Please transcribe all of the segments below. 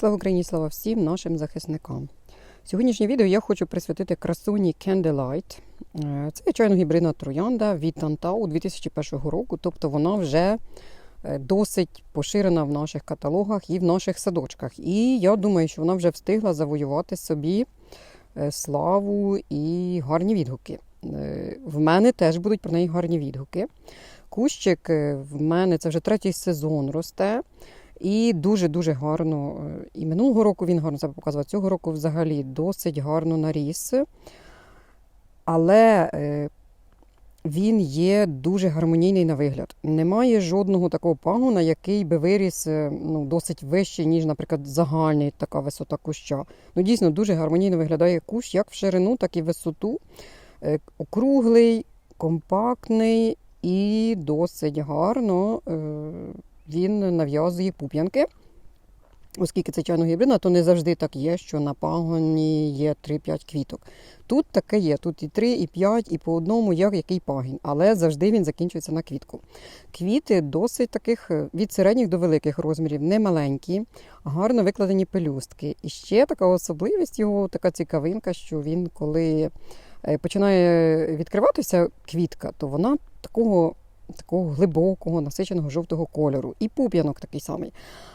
Слава Україні, слава всім нашим захисникам. Сьогоднішнє відео я хочу присвятити красуні Candlelight. Е, Це чайно гібридна троянда від Тантау 2001 року, тобто вона вже е, досить поширена в наших каталогах і в наших садочках. І я думаю, що вона вже встигла завоювати собі е, славу і гарні відгуки. В мене теж будуть про неї гарні відгуки. Кущик в мене це вже третій сезон росте. І дуже-дуже гарно. е, І минулого року він гарно себе показував. Цього року взагалі досить гарно наріс. Але е, він є дуже гармонійний на вигляд. Немає жодного такого пагона, який би виріс е, ну, досить вище, ніж, наприклад, загальний така висота куща. Ну, дійсно, дуже гармонійно виглядає кущ як в ширину, так і в висоту. Округлий, компактний і досить гарно. Він нав'язує пуп'янки. Оскільки це чайно гібридна, то не завжди так є, що на пагоні є 3-5 квіток. Тут таке є, тут і 3, і 5, і по одному, як який пагін, але завжди він закінчується на квітку. Квіти досить таких е, від середніх до великих розмірів, не маленькі, гарно викладені пелюстки. І ще така особливість його, така цікавинка, що він, коли е, починає відкриватися квітка, то вона такого такого глибокого, насиченого жовтого кольору. І пуп'янок такий самий.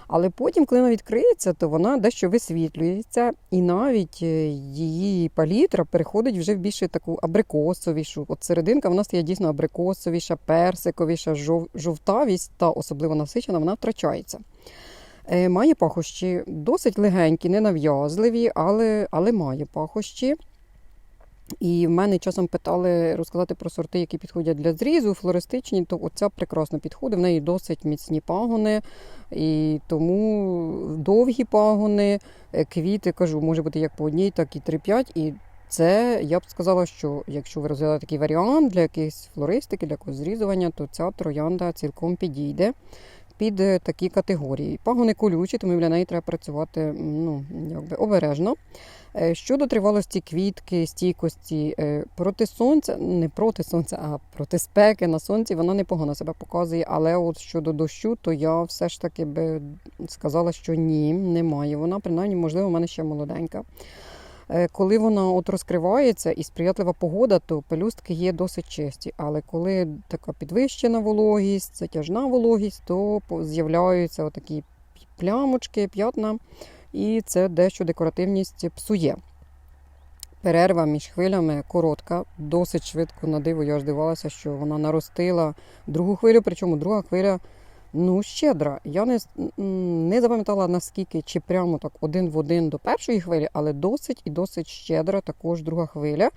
Але потім, коли вона відкриється, то вона дещо висвітлюється, і навіть е, її палітра переходить вже в більше таку абрикосовішу. От серединка вона стає дійсно абрикосовіша, персиковіша, жов- жовтавість та особливо насичена, вона втрачається. Е, Має пахощі досить легенькі, ненав'язливі, але, але має пахощі. І в мене часом питали розказати про сорти, які підходять для зрізу, флористичні, то оця прекрасно підходить. В неї досить міцні пагони, і тому довгі пагони, е, квіти, кажу, може бути як по одній, так і 3-5. І це я б сказала, що якщо ви розглядаєте такий варіант для якоїсь флористики, для якогось зрізування, то ця троянда цілком підійде під е, такі категорії. Пагони колючі, тому для неї треба працювати ну, якби обережно. Е, Щодо тривалості квітки, стійкості е, проти сонця, не проти сонця, а проти спеки на сонці, вона непогано себе показує. Але от щодо дощу, то я все ж таки би сказала, що ні, немає. Вона, принаймні, можливо, в мене ще молоденька. Е, Коли вона от розкривається і сприятлива погода, то пелюстки є досить чисті. Але коли така підвищена вологість, затяжна вологість, то з'являються такі плямочки, п'ятна, і це дещо декоративність псує. Перерва між хвилями коротка, досить швидко на диво. Я ж дивилася, що вона наростила другу хвилю, причому друга хвиля ну, щедра. Я не, не запам'ятала наскільки, чи прямо так один в один до першої хвилі, але досить і досить щедра також друга хвиля.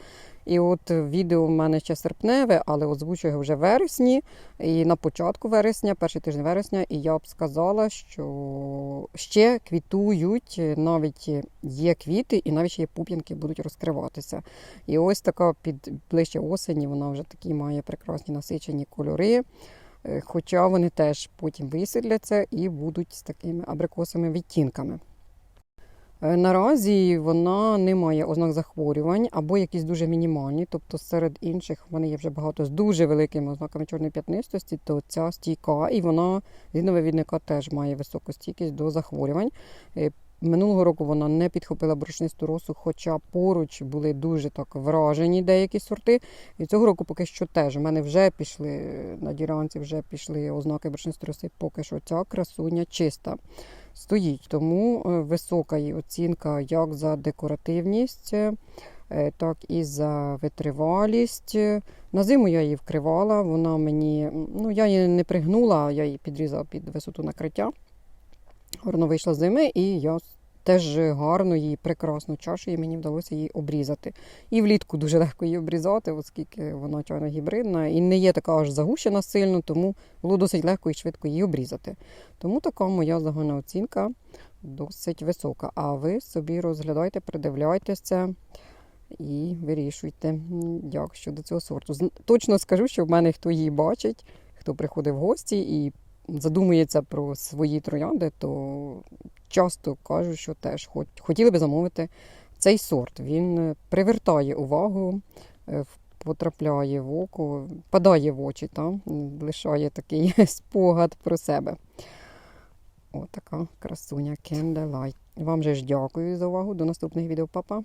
І от відео в мене ще серпневе, але озвучую його вже вересні. І на початку вересня, перший тиждень вересня, і я б сказала, що ще квітують, навіть є квіти, і навіть ще є пуп'янки будуть розкриватися. І ось така під ближче осені, вона вже такі має прекрасні насичені кольори. Е, Хоча вони теж потім висвітляться і будуть з такими абрикосовими відтінками. Е, Наразі вона не має ознак захворювань або якісь дуже мінімальні, тобто серед інших в мене є вже багато з дуже великими ознаками чорної п'ятнистості, то ця стійка, і вона згідно теж має високу стійкість до захворювань. Минулого року вона не підхопила борошнисту росу, хоча поруч були дуже так вражені деякі сорти. І цього року поки що теж. У мене вже пішли на ділянці, вже пішли ознаки борошнистої роси, поки що ця красуня чиста стоїть. Тому е, висока її оцінка як за декоративність, е, так і за витривалість. На зиму я її вкривала, вона мені, ну я її не пригнула, я її підрізала під висоту накриття. Гарно вийшла зими, і я теж гарно її, прекрасно чашею, мені вдалося її обрізати. І влітку дуже легко її обрізати, оскільки вона чайно гібридна і не є така аж загущена сильно, тому було досить легко і швидко її обрізати. Тому така моя загальна оцінка досить висока. А ви собі розглядайте, придивляйтеся і вирішуйте, як щодо цього сорту. Точно скажу, що в мене хто її бачить, хто приходить в гості і задумується про свої троянди, то часто кажуть, що теж хот- хотіли би замовити цей сорт. Він е, привертає увагу, е, потрапляє в око, падає в очі, та? лишає такий спогад про себе. О, така красуня Candlelight. Вам же ж дякую за увагу. До наступних відео, Па-па.